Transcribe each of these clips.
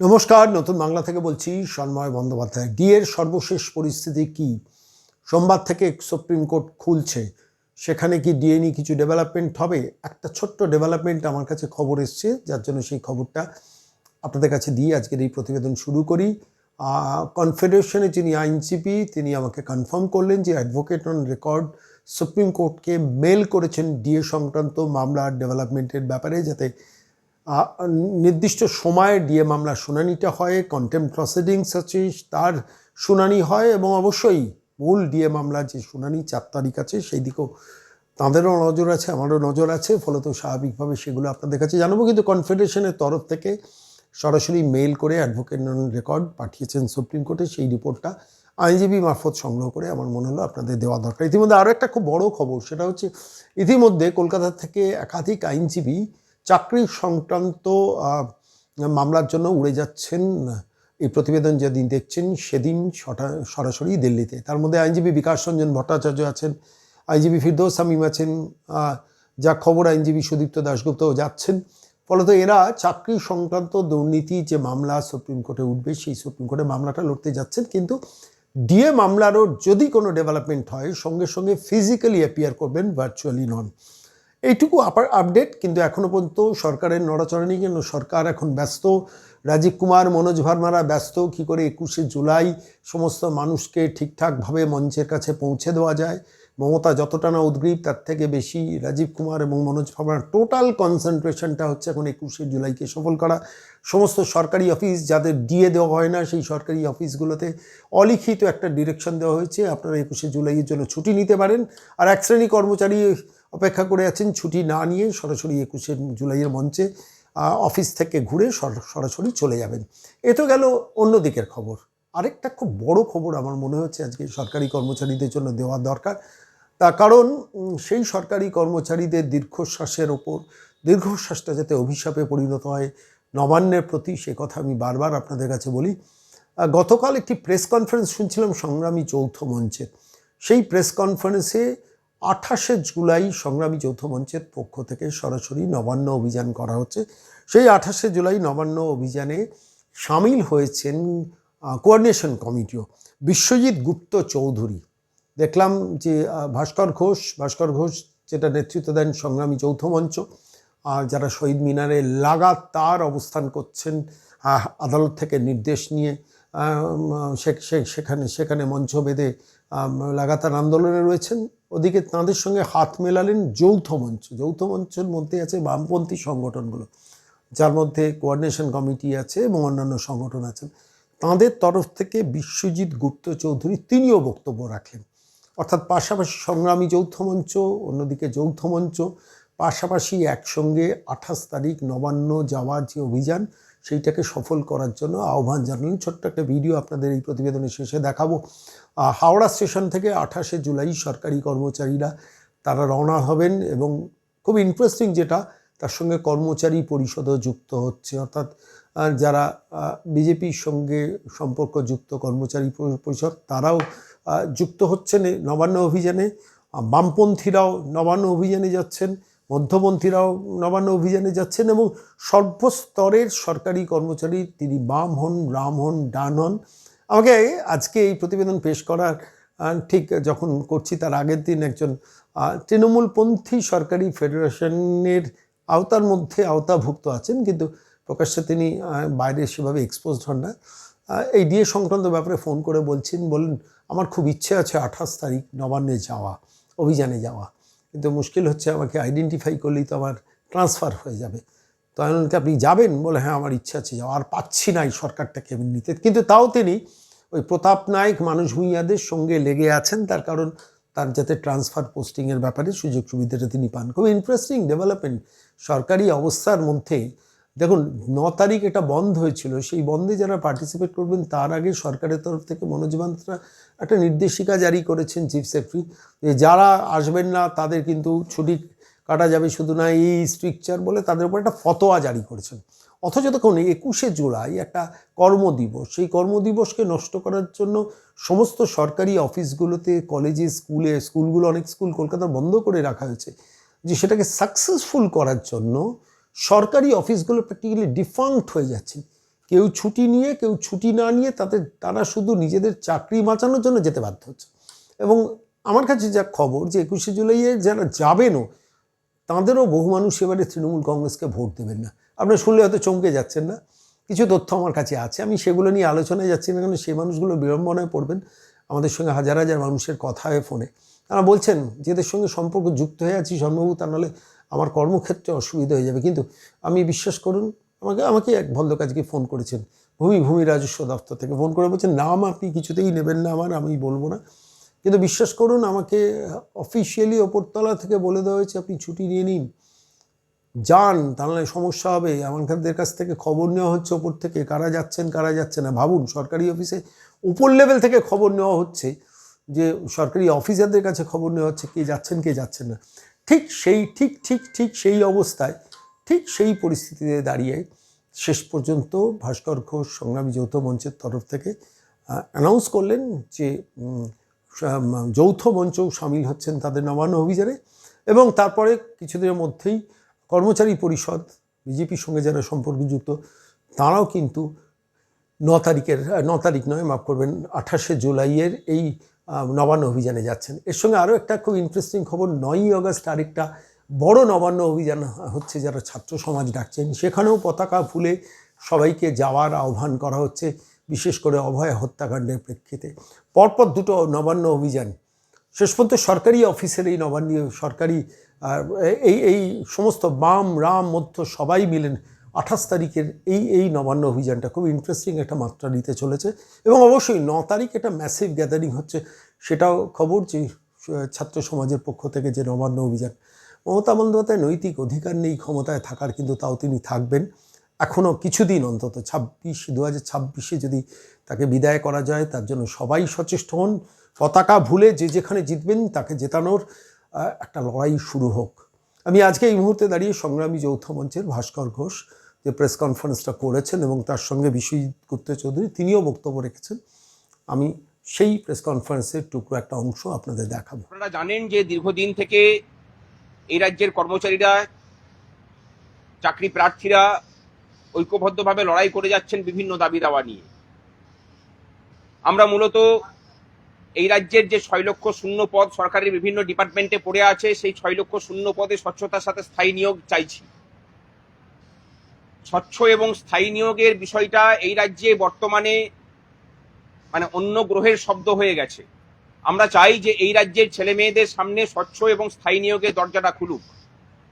নমস্কার, নতুন বাংলা থেকে বলছি সন্ময় বন্দ্যোপাধ্যায়। ডিএর সর্বশেষ পরিস্থিতি কি? সোমবার থেকে সুপ্রিম কোর্ট খুলছে। সেখানে কি ডিএ নিয়ে কিছু ডেভেলপমেন্ট হবে? একটা ছোট্ট ডেভেলপমেন্ট আমার কাছে খবর এসছে, যার জন্য সেই খবরটা আপনাদের কাছে দিয়ে আজকের এই প্রতিবেদন শুরু করি। কনফেডারেশনে যিনি আইনজীবী, তিনি আমাকে কনফার্ম করলেন যে অ্যাডভোকেট অন রেকর্ড সুপ্রিম কোর্টকে মেল করেছেন ডিএ সংক্রান্ত মামলার ডেভেলপমেন্টের ব্যাপারে, যাতে নির্দিষ্ট সময়ে ডিএ মামলার শুনানিটা হয় কন্টেম প্রসিডিংস আছে, তার শুনানি হয় এবং অবশ্যই মূল ডিএ মামলার যে শুনানি চার তারিখ আছে, সেই দিকেও তাঁদেরও নজর আছে, আমারও নজর আছে, ফলত স্বাভাবিকভাবে সেগুলো আপনাদের কাছে জানাব। কিন্তু কনফেডারেশনের তরফ থেকে সরাসরি মেল করে অ্যাডভোকেট রেকর্ড পাঠিয়েছেন সুপ্রিম কোর্টে, সেই রিপোর্টটা আইনজীবী মারফত সংগ্রহ করে আমার মনে হলো আপনাদের দেওয়া দরকার। ইতিমধ্যে আরও একটা খুব বড় খবর, সেটা হচ্ছে ইতিমধ্যে কলকাতা থেকে একাধিক আইনজীবী চাকরি সংক্রান্ত মামলার জন্য উড়ে যাচ্ছেন, এই প্রতিবেদন যেদিন দেখছেন সেদিন সরাসরি দিল্লিতে। তার মধ্যে আইনজীবী বিকাশ রঞ্জন ভট্টাচার্য আছেন, আইনজীবী ফিরদৌস সামিম আছেন যা খবর আইনজীবী সুদীপ্ত দাশগুপ্তও যাচ্ছেন। ফলত এরা চাকরি সংক্রান্ত দুর্নীতি যে মামলা সুপ্রিম কোর্টে উঠবে, সেই সুপ্রিম কোর্টে মামলাটা লড়তে যাচ্ছেন। কিন্তু ডিএ মামলারও যদি কোনো ডেভেলপমেন্ট হয়, সঙ্গে সঙ্গে ফিজিক্যালি অ্যাপিয়ার করবেন ভার্চুয়ালি নন। এইটুকু আপার আপডেট কিন্তু এখনও পর্যন্ত সরকারের নড়াচড়া নেই কেন সরকার এখন ব্যস্ত। রাজীব কুমার, মনোজ ভার্মারা ব্যস্ত, কী করে একুশে জুলাই সমস্ত মানুষকে ঠিকঠাকভাবে মঞ্চের কাছে পৌঁছে দেওয়া যায়। মমতা যতটা না উদ্গ্রীব, তার থেকে বেশি রাজীব কুমার এবং মনোজ ভার্মার টোটাল কনসেন্ট্রেশনটা হচ্ছে এখন একুশে জুলাইকে সফল করা। সমস্ত সরকারি অফিস যাদের দিয়ে দেওয়া হয় না, সেই সরকারি অফিসগুলোতে অলিখিত একটা ডিরেকশন দেওয়া হয়েছে। আপনারা একুশে জুলাইয়ের জন্য ছুটি নিতে পারেন। আর এক শ্রেণি কর্মচারী অপেক্ষা করে আছেন, ছুটি না নিয়ে সরাসরি একুশে জুলাইয়ের মঞ্চে অফিস থেকে ঘুরে সর- সরাসরি চলে যাবেন। এ তো গেল অন্য দিকের খবর। আরেকটা খুব বড় খবর আমার মনে হচ্ছে আজকে সরকারি কর্মচারীদের জন্য দেওয়া দরকার। তার কারণ সেই সরকারি কর্মচারীদের দীর্ঘশ্বাসের ওপর, দীর্ঘশ্বাসটা যাতে অভিশাপে পরিণত হয়, নবান্নের প্রতি সে কথা আমি বারবার আপনাদের কাছে বলি। গতকাল একটি প্রেস কনফারেন্স শুনছিলাম সংগ্রামী যৌথ মঞ্চে। সেই প্রেস কনফারেন্সে আঠাশে জুলাই সংগ্রামী যৌথ মঞ্চের পক্ষ থেকে সরাসরি নবান্ন অভিযান করা হচ্ছে। সেই আঠাশে জুলাই নবান্ন অভিযানে সামিল হয়েছেন কোঅর্ডিনেশন কমিটিও। বিশ্বজিৎ গুপ্ত চৌধুরী। দেখলাম যে ভাস্কর ঘোষ ভাস্কর ঘোষ যেটা নেতৃত্ব দেন সংগ্রামী যৌথ মঞ্চ আর যারা শহীদ মিনারে লাগাতার অবস্থান করছেন আদালত থেকে নির্দেশ নিয়ে সেখানে সেখানে মঞ্চ বেঁধে লাগাতার আন্দোলনে রয়েছেন। ওদিকে তাঁদের সঙ্গে হাত মেলালেন যৌথ মঞ্চ। যৌথ মঞ্চের মধ্যে আছে বামপন্থী সংগঠনগুলো, যার মধ্যে কোঅর্ডিনেশন কমিটি আছে এবং অন্যান্য সংগঠন আছেন তাঁদের তরফ থেকে বিশ্বজিৎ গুপ্ত চৌধুরী তিনিও বক্তব্য রাখলেন অর্থাৎ পাশাপাশি সংগ্রামী যৌথ মঞ্চ, অন্যদিকে যৌথ মঞ্চ, পাশাপাশি একসঙ্গে আঠাশ তারিখ নবান্ন যাওয়ার যে অভিযান সেইটাকে সফল করার জন্য আহ্বান জানালেন। ছোট্ট একটা ভিডিও আপনাদের এই প্রতিবেদনের শেষে দেখাবো। হাওড়া স্টেশন থেকে আঠাশে জুলাই সরকারি কর্মচারীরা তারা রওনা হবেন এবং খুব ইন্টারেস্টিং যেটা, তার সঙ্গে কর্মচারী পরিষদও যুক্ত হচ্ছে। অর্থাৎ যারা বিজেপির সঙ্গে সম্পর্কযুক্ত কর্মচারী পরিষদ, তারাও যুক্ত হচ্ছেন নবান্ন অভিযানে। বামপন্থীরাও নবান্ন অভিযানে যাচ্ছেন। মধ্যপন্থীরাও নবান্ন অভিযানে যাচ্ছেন এবং সর্বস্তরের সরকারি কর্মচারী তিনি বাম হন, রাম হন, ডান হন। আমাকে আজকে এই প্রতিবেদন পেশ করার ঠিক যখন করছি তার আগের দিন একজন তৃণমূলপন্থী সরকারি ফেডারেশনের আওতার মধ্যে আওতাভুক্ত আছেন, কিন্তু প্রকাশ্যে তিনি বাইরে সেভাবে এক্সপোজড হন না। এই ডিএ সংক্রান্ত ব্যাপারে ফোন করে বলছেন বলেন আমার খুব ইচ্ছে আছে আঠাশ তারিখ নবান্নে যাওয়া, অভিযানে যাওয়া। কিন্তু মুশকিল হচ্ছে আমাকে আইডেন্টিফাই করলেই তো আমার ট্রান্সফার হয়ে যাবে। তো আমি আপনি যাবেন? বলে হ্যাঁ আমার ইচ্ছা আছে যাওয়া আর পাচ্ছি নাই এই সরকারটাকে আমি নিতে। কিন্তু তাও তিনি ওই প্রতাপ নায়ক, মানুষ ভূঁইয়াদের সঙ্গে লেগে আছেন। তার কারণ তার যাতে ট্রান্সফার পোস্টিংয়ের ব্যাপারে সুযোগ সুবিধাটা তিনি পান। খুব ইন্টারেস্টিং ডেভেলপমেন্ট সরকারি অবস্থার মধ্যে দেখুন, ন তারিখ এটা বন্ধ হয়েছিল, সেই বন্ধে যারা পার্টিসিপেট করবেন, তার আগে সরকারের তরফ থেকে মনোজবান্তরা একটা নির্দেশিকা জারি করেছেন চিফ সেক্রেটারি যে যারা আসবেন না, তাদের কিন্তু ছুটি কাটা যাবে। শুধু না, এই স্ট্রিকচার বলে তাদের উপর একটা ফতোয়া জারি করেছেন। অথচ দেখুন, একুশে জুলাই একটা কর্মদিবস, সেই কর্মদিবসকে নষ্ট করার জন্য সমস্ত সরকারি অফিসগুলোতে, কলেজে, স্কুলে, স্কুলগুলো অনেক স্কুল কলকাতা বন্ধ করে রাখা হয়েছে। যে সেটাকে সাকসেসফুল করার জন্য সরকারি অফিসগুলো প্র্যাকটিক্যালি ডিফাঙ্ক্ট হয়ে যাচ্ছে। কেউ ছুটি নিয়ে, কেউ ছুটি না নিয়ে তাদের, তারা শুধু নিজেদের চাকরি বাঁচানোর জন্য যেতে বাধ্য হচ্ছে। এবং আমার কাছে যা খবর যে একুশে জুলাইয়ে যারা যাবেনও, তাঁদেরও বহু মানুষ এবারে তৃণমূল কংগ্রেসকে ভোট দেবেন না। আপনার শুনলে হয়তো চমকে যাচ্ছেন না। কিছু তথ্য আমার কাছে আছে। আমি সেগুলো নিয়ে আলোচনায় যাচ্ছি না কারণ সেই মানুষগুলো বিড়ম্বনায় পড়বেন। আমাদের সঙ্গে হাজার হাজার মানুষের কথা হয় ফোনে। তারা বলছেন, যেদের সঙ্গে সম্পর্ক যুক্ত হয়ে আছি সম্ভব তা নাহলে আমার কর্মক্ষেত্রে অসুবিধা হয়ে যাবে। কিন্তু আমি বিশ্বাস করুন, আমাকে আমাকে এক ভদ্রলোক আজকে ফোন করেছেন, ভূমি ভূমি রাজস্ব দপ্তর থেকে ফোন করে বলছেন, নাম আপনি কিছুতেই নেবেন না আমার, আমি বলব না। কিন্তু বিশ্বাস করুন, আমাকে অফিসিয়ালি ওপরতলা থেকে বলে দেওয়া হয়েছে, আপনি ছুটি নিয়ে নিন, যান তাহলে সমস্যা হবে। আমাদের কাছ থেকে খবর নেওয়া হচ্ছে ওপর থেকে, কারা যাচ্ছেন, কারা যাচ্ছে না। ভাবুন, সরকারি অফিসে উপর লেভেল থেকে খবর নেওয়া হচ্ছে যে, সরকারি অফিসারদের কাছে খবর নেওয়া হচ্ছে, কে যাচ্ছেন কে যাচ্ছেন না। ঠিক সেই, ঠিক ঠিক ঠিক সেই অবস্থায়, ঠিক সেই পরিস্থিতিতে দাঁড়িয়ে শেষ পর্যন্ত ভাস্কর ঘোষ সংগ্রামী যৌথ মঞ্চের তরফ থেকে অ্যানাউন্স করলেন যে যৌথ মঞ্চও সামিল হচ্ছেন তাদের নবান্ন অভিযানে এবং তারপরে কিছুদিনের মধ্যেই কর্মচারী পরিষদ বিজেপির সঙ্গে যারা সম্পর্কযুক্ত, তারাও কিন্তু ন তারিখের ন তারিখ নয়, মাফ করবেন, আঠাশে জুলাইয়ের এই নবান্ন অভিযানে যাচ্ছেন। এর সঙ্গে আরও একটা খুব ইন্টারেস্টিং খবর, নয়ই আগস্ট আরেকটা বড় নবান্ন অভিযান হচ্ছে যারা ছাত্র সমাজ ডাকছেন। সেখানেও পতাকা ফুলে সবাইকে যাওয়ার আহ্বান করা হচ্ছে, বিশেষ করে অভয় হত্যাকাণ্ডের প্রেক্ষিতে। পরপর দুটো নবান্ন অভিযান। শেষ পর্যন্ত সরকারি অফিসের এই নবান্ন সরকারি এই এই সমস্ত বাম, রাম, মধ্য সবাই মিলেন আঠাশ তারিখের এই এই নবান্ন অভিযানটা খুব ইন্টারেস্টিং একটা মাত্রা নিতে চলেছে এবং অবশ্যই ন তারিখ একটা ম্যাসিভ গ্যাদারিং হচ্ছে। সেটাও খবর যে ছাত্র সমাজের পক্ষ থেকে যে নবান্ন অভিযান, মমতা বন্দ্যোপাধ্যায় নৈতিক অধিকার নেই, ক্ষমতায় থাকার কিন্তু তাও তিনি থাকবেন। এখনও কিছুদিন অন্তত ছাব্বিশ দু হাজার ছাব্বিশে যদি তাকে বিদায় করা যায়, তার জন্য সবাই সচেষ্ট হন। পতাকা ভুলে যে যেখানে জিতবেন, তাকে জেতানোর একটা লড়াই শুরু হোক। আমি আজকে এই মুহূর্তে দাঁড়িয়ে সংগ্রামী যৌথ মঞ্চের ভাস্কর ঘোষ যে প্রেস কনফারেন্সটা করেছেন এবং তার সঙ্গে বিশ্বজিৎ গুপ্ত চৌধুরী, তিনিও বক্তব্য রেখেছেন। আমি সেই প্রেস কনফারেন্সের টুকরো একটা অংশ আপনাদের দেখাবো। আপনারা জানেন যে দীর্ঘদিন থেকে এই রাজ্যের কর্মচারীরা চাকরি প্রার্থীরা ঐক্যবদ্ধভাবে লড়াই করে যাচ্ছেন বিভিন্ন দাবি দাওয়া নিয়ে। আমরা মূলত এই রাজ্যের যে ছয় লক্ষ শূন্য পদ সরকারের বিভিন্ন ডিপার্টমেন্টে পড়ে আছে, সেই ছয় লক্ষ শূন্য পদে স্বচ্ছতার সাথে স্থায়ী নিয়োগ চাইছি। স্বচ্ছ এবং স্থায়ী নিয়োগের বিষয়টা এই রাজ্যে বর্তমানে মানে অন্য গ্রহের শব্দ হয়ে গেছে। আমরা চাই যে এই রাজ্যের ছেলে মেয়েদের সামনে স্বচ্ছ এবং স্থায়ী নিয়োগের দরজাটা খুলুক।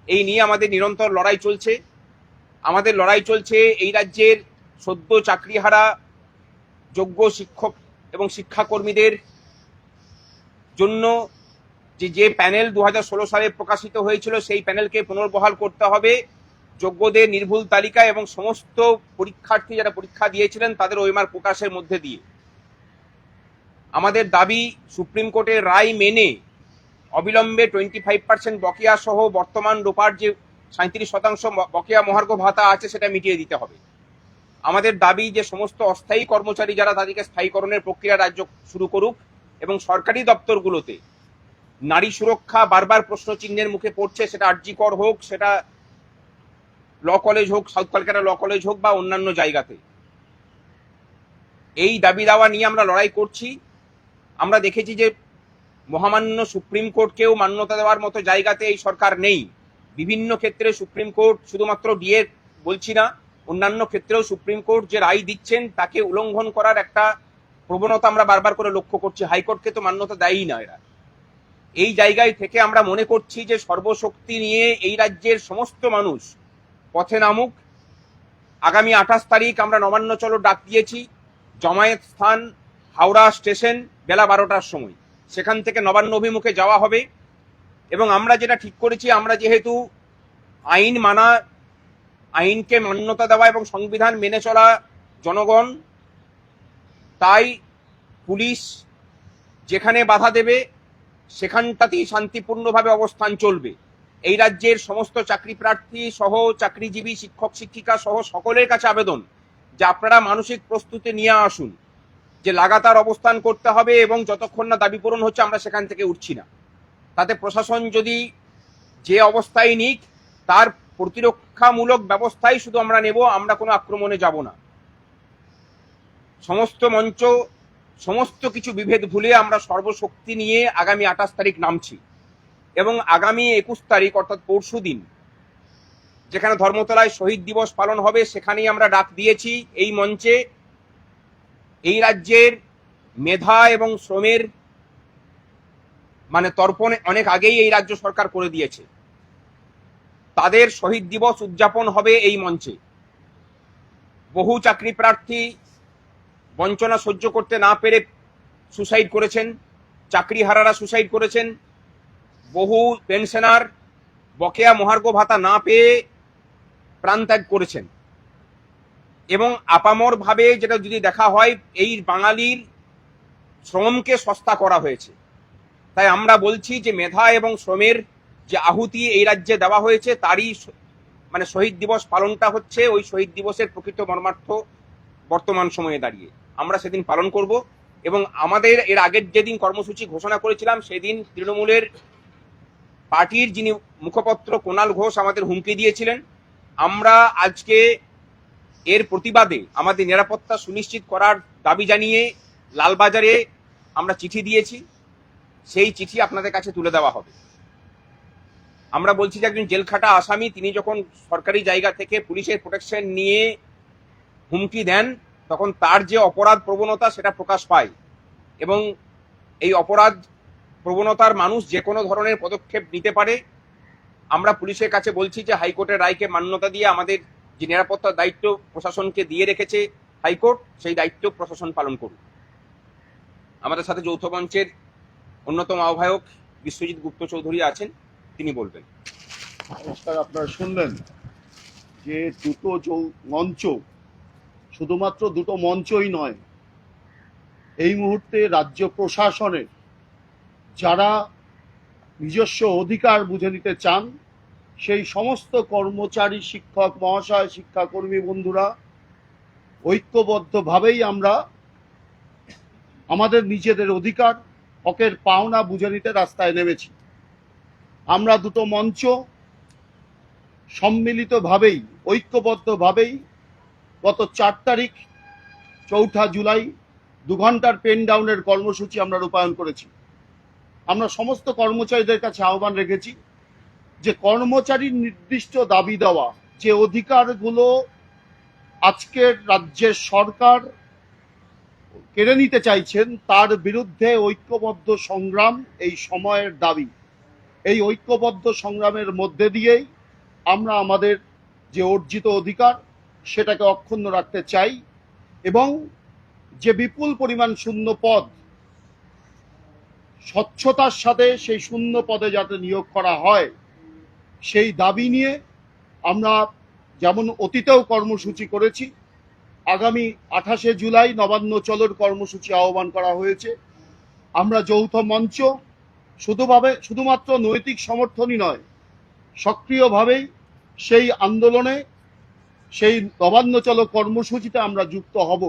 এই নিয়ে আমাদের নিরন্তর লড়াই চলছে। আমাদের লড়াই চলছে এই রাজ্যের সদ্য চাকরিহারা যোগ্য শিক্ষক এবং শিক্ষাকর্মীদের জন্য যে যে প্যানেল দু হাজার ষোলো সালে প্রকাশিত হয়েছিল সেই প্যানেলকে পুনর্বহাল করতে হবে। যোগ্যদের নির্ভুল তালিকা এবং সমস্ত পরীক্ষার্থী যারা পরীক্ষা দিয়েছিলেন, তাদের ওইমার প্রকাশের মধ্যে দিয়ে। আমাদের দাবি সুপ্রিম কোর্টের রায় মেনে অবিলম্বে টোয়েন্টি ফাইভ পার্সেন্ট বকেয়া সহ বর্তমান রোপার যে সাঁত্রিশ শতাংশ বকেয়া মহার্ঘ ভাতা আছে, সেটা মিটিয়ে দিতে হবে। আমাদের দাবি যে সমস্ত অস্থায়ী কর্মচারী যারা তাদেরকে স্থায়ীকরণের প্রক্রিয়া রাজ্য শুরু করুক এবং সরকারি দপ্তরগুলোতে নারী সুরক্ষা বারবার প্রশ্ন চিহ্নের মুখে পড়ছে, সেটা আর্জিকর হোক, সেটা ল কলেজ হোক, সাউথ কলকাতা ল কলেজ হোক বা অন্যান্য জায়গাতে। এই দাবি দাওয়া নিয়ে আমরা লড়াই করছি। আমরা দেখেছি যে মহামান্য সুপ্রিম কোর্টকেও মান্যতা দেওয়ার মতো জায়গাতে এই সরকার নেই। বিভিন্ন ক্ষেত্রে সুপ্রিম কোর্ট শুধুমাত্র ডিএ বলছি না, অন্যান্য ক্ষেত্রেও সুপ্রিম কোর্ট যে রায় দিচ্ছেন তাকে উল্লঙ্ঘন করার একটা প্রবণতা আমরা বারবার করে লক্ষ্য করছি। হাইকোর্টকে তো মান্যতা দেয়ই না এরা। এই জায়গায় থেকে আমরা মনে করছি যে সর্বশক্তি নিয়ে এই রাজ্যের সমস্ত মানুষ পথে নামুক। আগামী আঠাশ তারিখ আমরা নবান্ন চলো ডাক দিয়েছি। জমায়েত স্থান হাওড়া স্টেশন বেলা বারোটার সময়। সেখান থেকে নবান্ন অভিমুখে যাওয়া হবে। এবং আমরা যেটা ঠিক করেছি, আমরা যেহেতু আইন মানা, আইনকে মান্যতা দেওয়া এবং সংবিধান মেনে চলা জনগণ, তাই পুলিশ যেখানে বাধা দেবে, সেখানটাতেই শান্তিপূর্ণভাবে অবস্থান চলবে। এই রাজ্যের সমস্ত চাকরি প্রার্থী সহ চাকরিজীবী শিক্ষক শিক্ষিকা সহ সকলের কাছে আবেদন যে আপনারা মানসিক প্রস্তুতি নিয়ে আসুন, যে লাগাতার অবস্থান করতে হবে এবং যতক্ষণ না দাবি পূরণ হচ্ছে আমরা সেখান থেকে উঠছি না। তাতে প্রশাসন যদি যে অবস্থায় নিক, তার প্রতিরক্ষামূলক ব্যবস্থাই শুধু আমরা নেব, আমরা কোনো আক্রমণে যাব না। সমস্ত মঞ্চ, সমস্ত কিছু বিভেদ ভুলে আমরা সর্বশক্তি নিয়ে আগামী আঠাশ তারিখ নামছি। এবং আগামী একুশ তারিখ, অর্থাৎ পরশু দিন, যেখানে ধর্মতলায় শহীদ দিবস পালন হবে, সেখানেই আমরা ডাক দিয়েছি এই মঞ্চে। এই রাজ্যের মেধা এবং শ্রমের মানে তর্পণে অনেক আগেই এই রাজ্য সরকার করে দিয়েছে। তাদের শহীদ দিবস উদযাপন হবে এই মঞ্চে। বহু চাকরি প্রার্থী বঞ্চনা সহ্য করতে না পেরে সুসাইড করেছেন, চাকরিহারারা সুসাইড করেছেন বহু পেনশনার বকেয়া মহার্ঘ ভাতা না পেয়ে প্রাণত্যাগ করেছেন। এবং আপামর ভাবে যেটা যদি দেখা হয়, এই বাঙালির শ্রমকে সস্তা করা হয়েছে। তাই আমরা বলছি যে মেধা এবং শ্রমের যে আহুতি এই রাজ্যে দেওয়া হয়েছে, তারই মানে শহীদ দিবস পালনটা হচ্ছে ওই শহীদ দিবসের প্রকৃত মর্মার্থ বর্তমান সময়ে দাঁড়িয়ে। আমরা সেদিন পালন করব এবং আমাদের এর আগের যেদিন কর্মসূচি ঘোষণা করেছিলাম, সেদিন তৃণমূলের পার্টির যিনি মুখপত্র কোনাল ঘোষ আমাদের হুমকি দিয়েছিলেন, আমরা আজকে এর প্রতিবাদে আমাদের নিরাপত্তা সুনিশ্চিত করার দাবি জানিয়ে লালবাজারে আমরা চিঠি দিয়েছি। সেই চিঠি আপনাদের কাছে তুলে দেওয়া হবে। আমরা বলছি যে একজন জেলখাটা আসামি, তিনি যখন সরকারি জায়গা থেকে পুলিশের প্রোটেকশন নিয়ে হুমকি দেন, তখন তার যে অপরাধ প্রবণতা সেটা প্রকাশ পায় এবং এই অপরাধ প্রবণতার মানুষ যে কোনো ধরনের পদক্ষেপ নিতে পারে। আমরা পুলিশের কাছে বলছি যে হাইকোর্টের রায়কে মান্যতা দিয়ে আমাদের যে নিরাপত্তার দায়িত্ব প্রশাসনকে দিয়ে রেখেছে হাইকোর্ট, সেই দায়িত্ব প্রশাসন পালন করুক। আমাদের সাথে যৌথ মঞ্চের অন্যতম আহ্বায়ক বিশ্বজিৎ গুপ্ত চৌধুরী আছেন, তিনি বলবেন। নমস্কার, আপনারা শুনলেন যে দুটো মঞ্চ, শুধুমাত্র দুটো মঞ্চই নয়, এই মুহূর্তে রাজ্য প্রশাসনের যারা নিজস্ব অধিকার বুঝে নিতে চান, সেই সমস্ত কর্মচারী, শিক্ষক, মহাশয়, শিক্ষাকর্মী বন্ধুরা, ঐক্যবদ্ধভাবেই আমরা আমাদের নিজেদের অধিকার, হকের পাওনা বুঝে নিতে রাস্তায় নেমেছি। আমরা দুটো মঞ্চ সম্মিলিতভাবেই, ঐক্যবদ্ধভাবেই গত চার তারিখ, চৌঠা জুলাই দু ঘণ্টার পেন ডাউনের কর্মসূচি আমরা রূপায়ণ করেছি। আমরা সমস্ত কর্মচারীদের কাছে আহ্বান রেখেছি যে কর্মচারীর নির্দিষ্ট দাবি দেওয়া যে অধিকারগুলো আজকের রাজ্যের সরকার কেড়ে নিতে চাইছেন, তার বিরুদ্ধে ঐক্যবদ্ধ সংগ্রাম এই সময়ের দাবি। এই ঐক্যবদ্ধ সংগ্রামের মধ্যে দিয়েই আমরা আমাদের যে অর্জিত অধিকার, সেটাকে অক্ষুণ্ণ রাখতে চাই এবং যে বিপুল পরিমাণ শূন্য পদ স্বচ্ছতার সাথে সেই শূন্য পদে যাতে নিয়োগ করা হয়, সেই দাবি নিয়ে আমরা যেমন অতীতেও কর্মসূচি করেছি, আগামী আঠাশে জুলাই নবান্ন চলোর কর্মসূচি আহ্বান করা হয়েছে। আমরা যৌথ মঞ্চ, শুধুভাবে, শুধুমাত্র নৈতিক সমর্থনই নয়, সক্রিয়ভাবেই সেই আন্দোলনে, সেই নবান্ন চলো কর্মসূচিতে আমরা যুক্ত হব।